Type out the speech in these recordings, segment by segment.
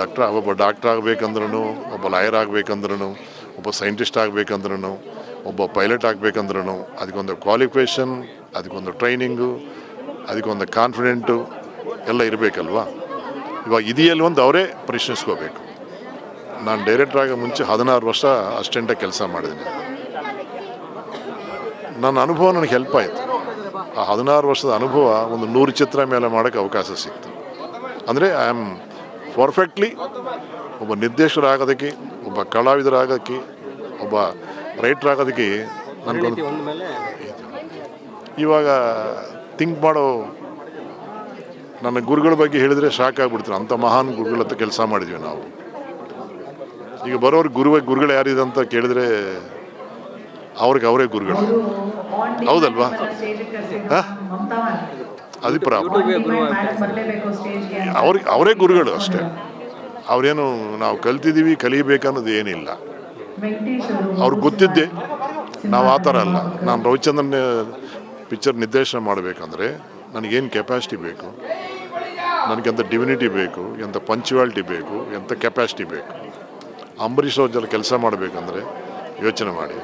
Doctor, ಒಬ್ಬ doctor ಆಗಬೇಕಂದ್ರೂ ಒಬ್ಬ lawyer ಆಗಬೇಕಂದ್ರೂ ಒಬ್ಬ ಸೈಂಟಿಸ್ಟ್ ಆಗಬೇಕಂದ್ರೂ ಒಬ್ಬ ಪೈಲಟ್ ಆಗಬೇಕಂದ್ರೂ ಅದಕ್ಕೊಂದು ಕ್ವಾಲಿಫಿಕೇಷನ್ ಅದಕ್ಕೊಂದು ಟ್ರೈನಿಂಗು ಅದಕ್ಕೊಂದು ಕಾನ್ಫಿಡೆಂಟು ಎಲ್ಲ ಇರಬೇಕಲ್ವಾ? ಇವಾಗ ಇದೆಯಲ್ಲಿ ಒಂದು ಅವರೇ ಪ್ರಶ್ನಿಸ್ಕೋಬೇಕು. ನಾನು ಡೈರೆಕ್ಟರ್ ಆಗ ಮುಂಚೆ ಹದಿನಾರು ವರ್ಷ ಅಸ್ಟೆಂಟಾಗಿ ಕೆಲಸ ಮಾಡಿದ್ದೀನಿ. ನನ್ನ ಅನುಭವ ನನಗೆ ಹೆಲ್ಪ್ ಆಯಿತು. ಆ ಹದಿನಾರು ವರ್ಷದ ಅನುಭವ ಒಂದು ನೂರು ಚಿತ್ರ ಮೇಲೆ ಮಾಡೋಕ್ಕೆ ಅವಕಾಶ ಸಿಕ್ತು. ಅಂದರೆ ಐ ಆಮ್ ಪರ್ಫೆಕ್ಟ್ಲಿ ಒಬ್ಬ ನಿರ್ದೇಶಕರಾಗೋದಕ್ಕೆ ಒಬ್ಬ ಕಲಾವಿದರಾಗೋದಕ್ಕೆ ಒಬ್ಬ ರೈಟರ್ ಆಗೋದಕ್ಕೆ ನನಗೊಂದು ಒಂದ ಮೇಲೆ. ಇವಾಗ ಥಿಂಕ್ ಮಾಡೋ ನನ್ನ ಗುರುಗಳ ಬಗ್ಗೆ ಹೇಳಿದರೆ ಶಾಕ್ ಆಗ್ಬಿಡ್ತೀನಿ ಅಂಥ ಮಹಾನ್ ಗುರುಗಳ ಹತ್ರ ಕೆಲಸ ಮಾಡಿದ್ವಿ ನಾವು. ಈಗ ಬರೋರು ಗುರು ಗುರುಗಳು ಯಾರಿದೆ ಅಂತ ಕೇಳಿದ್ರೆ ಅವ್ರಿಗೆ ಅವರೇ ಗುರುಗಳು. ಹೌದಲ್ವಾ? ಹಾ? ಅದು ಪ್ರಾಬ್ಲಮ್. ಅವ್ರಿಗೆ ಅವರೇ ಗುರುಗಳು ಅಷ್ಟೇ. ಅವರೇನು ನಾವು ಕಲ್ತಿದ್ದೀವಿ ಕಲಿಬೇಕನ್ನೋದು ಏನಿಲ್ಲ. ಅವ್ರಿಗೆ ಗೊತ್ತಿದ್ದೆ. ನಾವು ಆ ಥರ ಅಲ್ಲ. ನಾನು ರವಿಚಂದ್ರನ ಪಿಕ್ಚರ್ ನಿರ್ದೇಶನ ಮಾಡಬೇಕಂದ್ರೆ ನನಗೇನು ಕೆಪಾಸಿಟಿ ಬೇಕು? ನನಗೆಂಥ ಡಿವಿನಿಟಿ ಬೇಕು? ಎಂಥ ಪಂಚುವಾಲಿಟಿ ಬೇಕು? ಎಂಥ ಕೆಪಾಸಿಟಿ ಬೇಕು? ಅಂಬರೀಷ್ ಅವ್ರ ಜೊತೆ ಕೆಲಸ ಮಾಡಬೇಕಂದ್ರೆ ಯೋಚನೆ ಮಾಡಿ.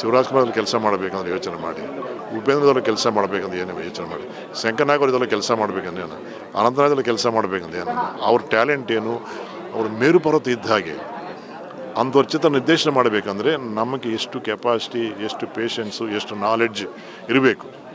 ಶಿವರಾಜ್ ಕುಮಾರ್ ಕೆಲಸ ಮಾಡಬೇಕಂದ್ರೆ ಯೋಚನೆ ಮಾಡಿ. ಉಪೇಂದ್ರದವ್ರ ಕೆಲಸ ಮಾಡಬೇಕಂತ ಏನು ಯೋಚನೆ ಮಾಡಿ ಶಂಕರ್ನಾಗ್ ಅವ್ರ ಜೊತೆ ಕೆಲಸ ಮಾಡಬೇಕಂದ್ರೆ ಏನು, ಅನಂತನಾಗದಲ್ಲಿ ಕೆಲಸ ಮಾಡಬೇಕಂದ್ರೆ ಏನು, ಅವ್ರ ಟ್ಯಾಲೆಂಟ್ ಏನು, ಅವ್ರ ಮೇರು ಪರ್ವತ ಇದ್ದ ಹಾಗೆ ಅಂಥವ್ರ ಚಿತ್ರ ನಿರ್ದೇಶನ ಮಾಡಬೇಕಂದ್ರೆ ನಮಗೆ ಎಷ್ಟು ಕೆಪಾಸಿಟಿ ಎಷ್ಟು ಪೇಷನ್ಸು ಎಷ್ಟು ನಾಲೆಡ್ಜ್ ಇರಬೇಕು.